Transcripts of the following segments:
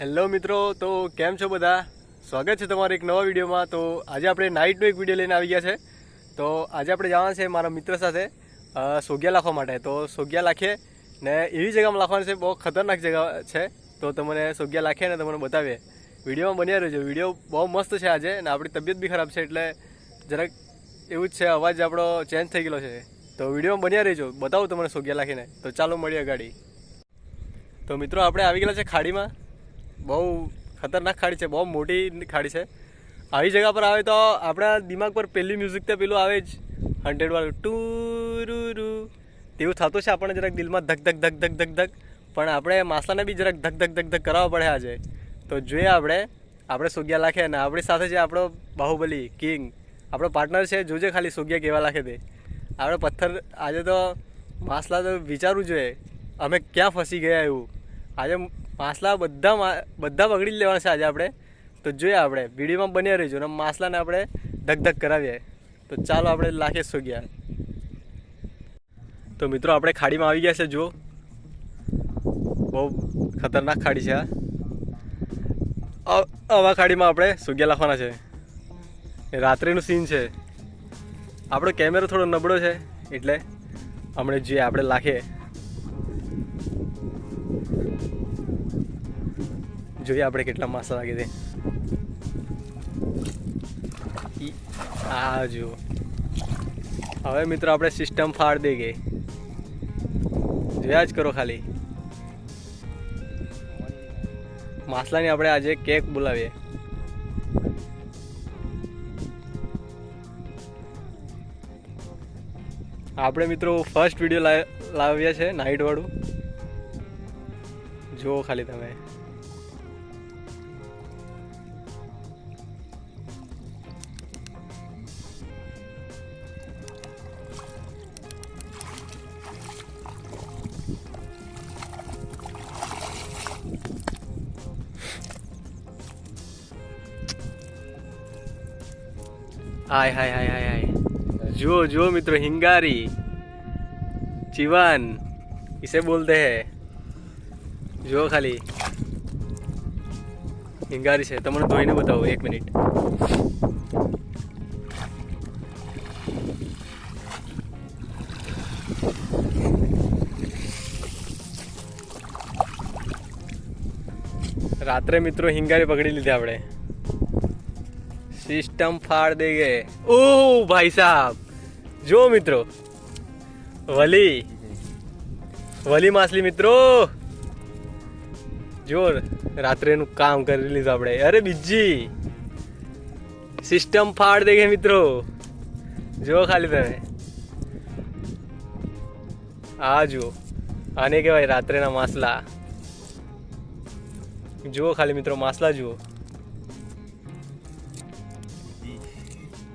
Hello મિત્રો, તો કેમ છો બધા? સ્વાગત છે તમારા એક નવા વિડીયોમાં. તો આજે આપણે નાઇટનો એક વીડિયો લઈને આવી ગયા છે. તો આજે આપણે જવાના છે મારા મિત્ર સાથે સોગિયા લાખવા માટે. તો સોગિયા લાખીએ ને એવી જગ્યામાં લાખવાની છે, બહુ ખતરનાક જગ્યા છે. તો તમને સોગિયા લાખીએ ને તમને બતાવીએ. વિડીયોમાં બન્યા રહેજો. વીડિયો બહુ મસ્ત છે આજે ને આપણી તબિયત બી ખરાબ છે, એટલે જરાક એવું જ છે, અવાજ આપણો ચેન્જ થઈ ગયેલો છે. તો વિડીયોમાં બન્યા રહેજો. બતાવું તમને સોગિયા લાખીને. તો ચાલો મળીએ ગાડી તો મિત્રો, આપણે આવી ગયેલા છે ખાડીમાં. બહુ ખતરનાક ખાડી છે, બહુ મોટી ખાડી છે. આવી જગ્યા પર આવે તો આપણા દિમાગ પર પહેલી મ્યુઝિક તો પેલું આવે જ હંડ્રેડ વાળું ટુ રૂ રૂ. તેવું થતું છે આપણને જરાક દિલમાં ધક ધક ધક ધક ધક ધક. પણ આપણે માસલાને બી જરાક ધક ધક ધક ધક કરાવવા પડે આજે. તો જોઈએ આપણે આપણે સોગિયા લાખે અને આપણી સાથે છે આપણો બાહુબલી, કિંગ. આપણો પાર્ટનર છે, જોજે ખાલી સોગિયા કેવા લાખે તે. આપણે પથ્થર, આજે તો માસલા તો વિચારવું જોઈએ. અમે ક્યાં ફસી ગયા એવું. આજે માસલા બધા બધા પકડી લેવાના છે આજે આપણે. તો જોઈએ આપણે, વિડીયોમાં બન્યા રહીશું અને માસલાને આપણે ધક કરાવીએ. તો ચાલો આપણે લાખે સોગિયા તો મિત્રો, આપણે ખાડીમાં આવી ગયા છે, જુઓ. બહુ ખતરનાક ખાડી છે આ. આવા ખાડીમાં આપણે સુગ્યા લાખવાના છે. રાત્રિનું સીન છે. આપણો કેમેરો થોડો નબળો છે, એટલે હમણાં જોઈએ, આપણે લાખીએ. જોઈએ આપણે કેટલા માસા લાગે છે. આ જુઓ. હવે મિત્રો આપણે સિસ્ટમ ફાડ દે ગઈ જોયા જ કરો ખાલી. માસલાની આપણે આજે કેક બોલાવીએ. આપણે મિત્રો ફર્સ્ટ વીડિયો લાવ્યા છે નાઇટવાળું જુઓ ખાલી તમે. हाय हाय हाय हाय हाय जो जो मित्र हिंगारी चिवन इसे बोलते हैं જો ખાલી હિંગારી છે તમને ધોઈને બતાવો એક મિનિટ રાત્રે મિત્રો હિંગારી પકડી લીધી આપણે સિસ્ટમ ફાડ દે ગે ઓ ભાઈ સાહેબ જો મિત્રો. વલી. વલી માછલી મિત્રો. જો રાત્રેનું કામ કરી લીધું આપણે. અરે બીજી. સિસ્ટમ ફાડ દે મિત્રો. જો ખાલી તમે. આ જુઓ. આને કહેવાય રાત્રેના માસલા જુઓ ખાલી મિત્રો માસલા જુઓ.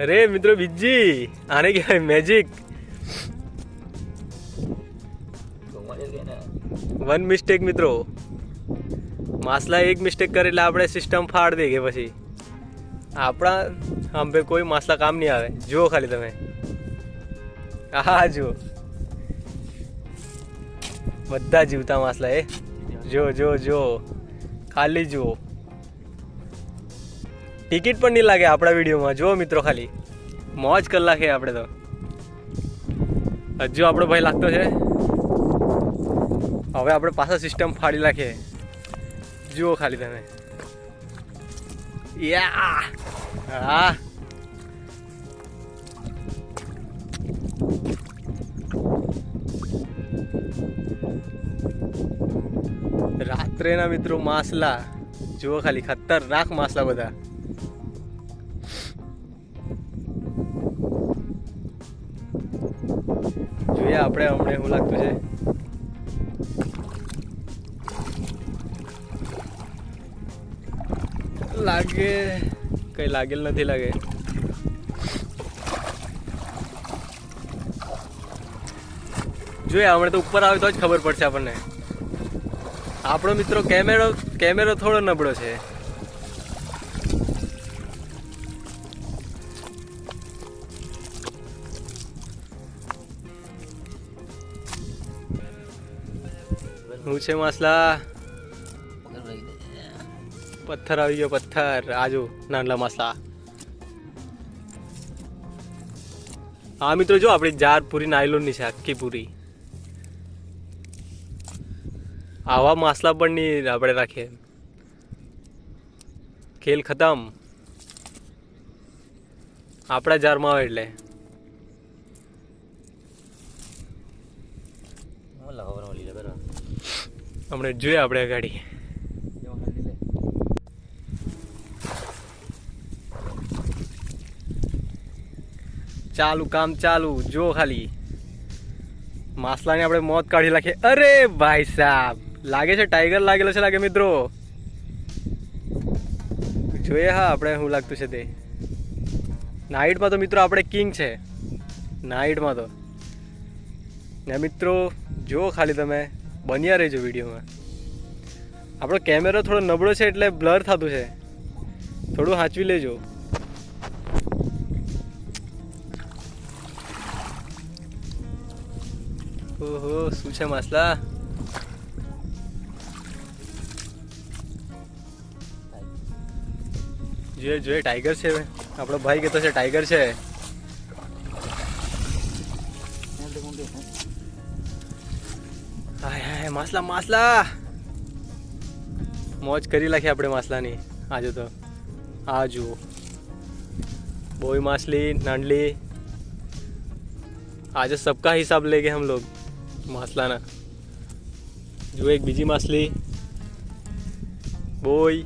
અરે મિત્રો, બીજી. આને કહેવાય મેજિક વન મિસ્ટેક મિત્રો. માસલા એક મિસ્ટેક કરે એટલે આપણે સિસ્ટમ ફાડ દે કે પછી. આપણા આમ ભાઈ કોઈ માસલા કામ નહીં આવે. જુઓ ખાલી તમે. હા જુઓ. બધા જીવતા માસલા, એ. જો જો જો ખાલી જુઓ. ટિકિટ પણ નહીં લાગે આપણા વિડીયોમાં. જુઓ મિત્રો ખાલી. મોજ કલાકે આપણે તો. હજુ આપણો ભાઈ લાગતો છે. હવે આપણે પાછા સિસ્ટમ ફાડી નાખીએ. જુઓ ખાલી તમે. યા! હા. રાત્રેના મિત્રો માસલા. જુઓ ખાલી, ખતરનાક માસલા બધા. આપણે હમણાં એવું લાગતું છે. લાગે, કઈ લાગેલ નથી લાગે. જોઈએ હમણાં તો ઉપર આવે તો જ ખબર પડશે આપણને. આપણો મિત્રો કેમેરો કેમેરો થોડો નબળો છે. હું છે માસલા. પથ્થર આવી ગયો, પથ્થર. આજુ, નાનલા માસલા. હા, મિત્રો, જો આપણી જાર પૂરી નાયલોનની છે, આખી પૂરી. આવા માસલા પણ નહીં આપણે રાખીએ ખેલ ખતમ. આપણા જારમાં આવે એટલે. હમણાં જોઈએ આપણે ગાડી. ચાલુ કામ ચાલુ, જો ખાલી. માસલાને આપણે મોત કાઢી નાખીએ અરે ભાઈ સાહેબ લાગે છે ટાઈગર લાગેલો છે લાગે મિત્રો. જોઈએ હા આપણે શું લાગતું છે તે. નાઇટમાં તો મિત્રો આપણે કિંગ છે. નાઇટમાં તો. ને મિત્રો, જો ખાલી તમે. બન્યા રહેજો વિડીયોમાં. આપણો કેમેરો થોડો નબળો છે એટલે બ્લર થતું છે. થોડું સાચવી લેજો. ઓહો, શું છે માસલા? જોઈએ જોઈએ ટાઈગર છે આપણો ભાઈ કહેતો છે ટાઈગર છે. હાય માસલા માસલા! મોજ કરી નાખી આપણે માસલાની. આજે તો. આ જુઓ. બોય માછલી, નાંડલી. આજે સબકા હિસાબ લે ગયા હમલો માસલાના. જો એક બીજી માછલી. બોય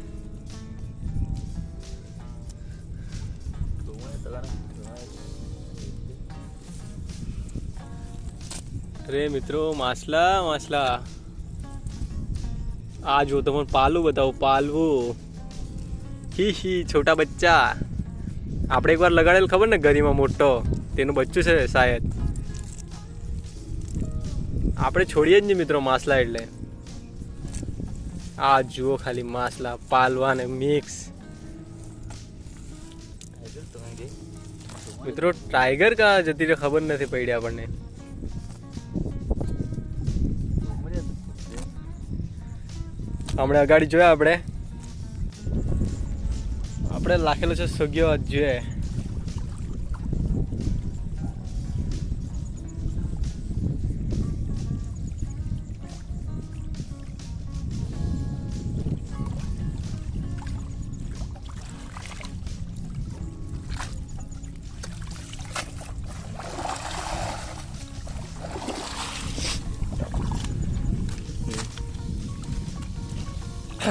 અરે મિત્રો, માછલા માછલા. આ જો તમને પાલવું બતાવું પાલવું હી હી, છોટા બચ્ચા. આપણે એકવાર લગાડેલ ખબર ને ગરીમાં મોટો? તેનું બચ્ચું છે શાયદ. આપણે છોડીએ જ નહીં મિત્રો માછલા એટલે. આ જુઓ ખાલી માસલા પાલવા ને મિક્સ મિત્રો ટાઈગર કા જતી ખબર નથી પડી આપણને. હમણાં અગાડી જોયા આપણે? આપણે લાખેલો છે સગ્યો જોઈએ.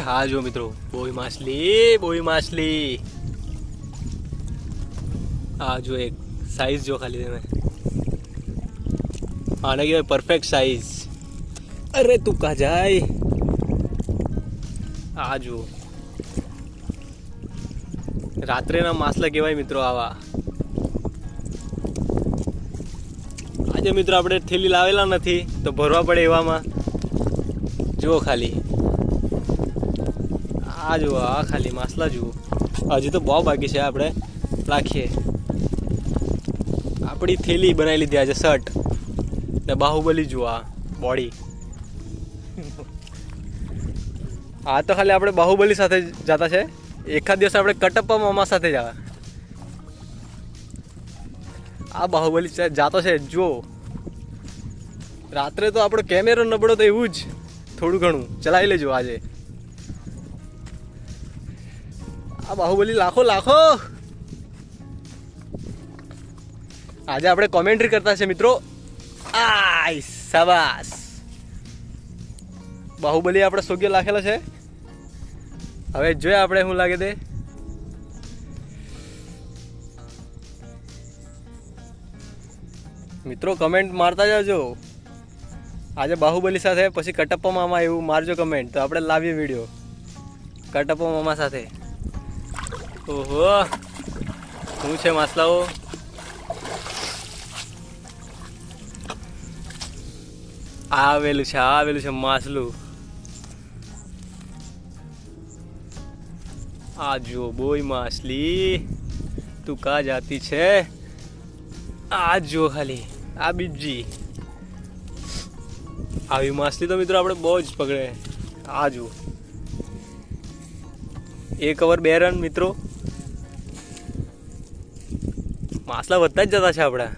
હા જો મિત્રો. બોઈ માછલી બોઈ માછલી. આ જો એક સાઈઝ જો ખાલી તમે. આને કહેવાય પરફેક્ટ સાઈઝ અરે, તું કા જાય? આ જો રાત્રેના માસલા કહેવાય મિત્રો આવા. આજે મિત્રો આપણે થેલી લાવેલા નથી, તો ભરવા પડે એવામાં. જુઓ ખાલી. આ જુઓ, આ ખાલી માસલા જુઓ. હજી તો બહુ બાકી છે આપણે. રાખીએ. આપણી થેલી બનાવી લીધી આજે શર્ટ. ને બાહુબલી જુઓ આ, બોડી. આ તો ખાલી આપણે બાહુબલી સાથે જતા છે. એકાદ દિવસ આપણે કટપ્પા મામા સાથે જવા. આ બાહુબલી જાતો છે, જુઓ. રાત્રે તો આપણો કેમેરો નબળો તો એવું જ. થોડું ઘણું. ચલાવી લેજો આજે. આ બાહુબલી લાખો લાખો. આજે આપણે કોમેન્ટ્રી કરતા છે મિત્રો. આય સવાસ બાહુબલી આપણે સોગ્ય લાખેલો છે. હવે જોઈએ આપણે શું લાગે તે. મિત્રો કમેન્ટ મારતા જજો. આજે બાહુબલી સાથે પછી કટપ્પા મામા એવું મારજો કમેન્ટ તો આપણે લાવીએ વીડિયો કટપ્પા મામા સાથે. ઓહો. શું છે માસલાઓ? આવેલું છે આવેલું છે માસલું. આ જો બોય માછલી તું કા જાતી છે. આ જો ખાલી, આ બીજી. આવી માછલી તો મિત્રો આપણે બહુ જ પકડે. આ જો એક ઓવર બે રન મિત્રો. માસલા વધતા જ જતા છે આપણા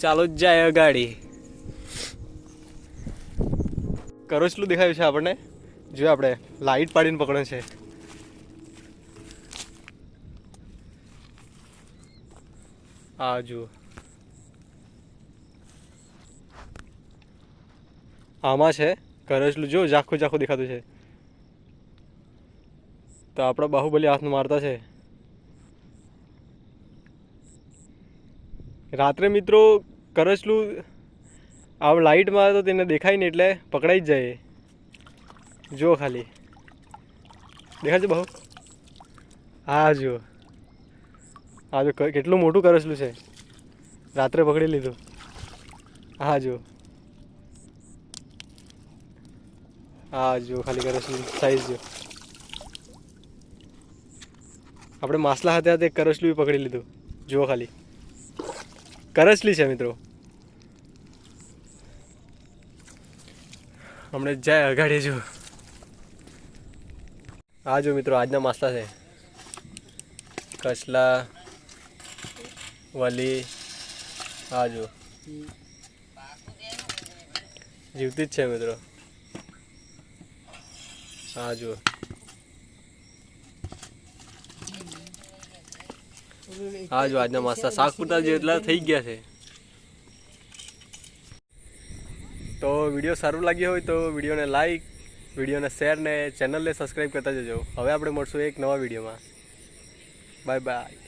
ચાલો જ જાય ગાડી. કરોચલું દેખાયું છે આપણને? જો આપણે લાઈટ પાડીને પકડે છે. આ જુઓ. આમાં છે કરજલું જો ઝાખું ઝાખું દેખાતું છે. તો આપણા બાહુબલી હાથમાં મારતા છે. રાત્રે મિત્રો કરચલું આ લાઇટમાં તો તેને દેખાય ને એટલે પકડાઈ જ જાય જો ખાલી. દેખાય છે બહુ? હા જો હા જો કેટલું મોટું કરચલું છે. રાત્રે પકડી લીધું. હા જો હા જો ખાલી કરચલું સાઈઝ જો આપણે માસલા હતા તે કરચલું પકડી લીધું. જુઓ ખાલી. કરચલી છે મિત્રો. હમણાં જાય અગાડી જો. આ જો મિત્રો, આજના માસ્તા છે. કચલા વલી, આ જો. જીવતી જ છે મિત્રો. હા જો. હા, જો આજના શાક પૂરતા જેટલા થઈ ગયા છે. તો વીડિયો સારું લાગ્યો હોય તો વિડીયોને લાઈક વિડીયોને શેર ને ચેનલને સબસ્ક્રાઈબ કરતા જજો. હવે આપણે મળશું એક નવા વિડીયોમાં. Bye bye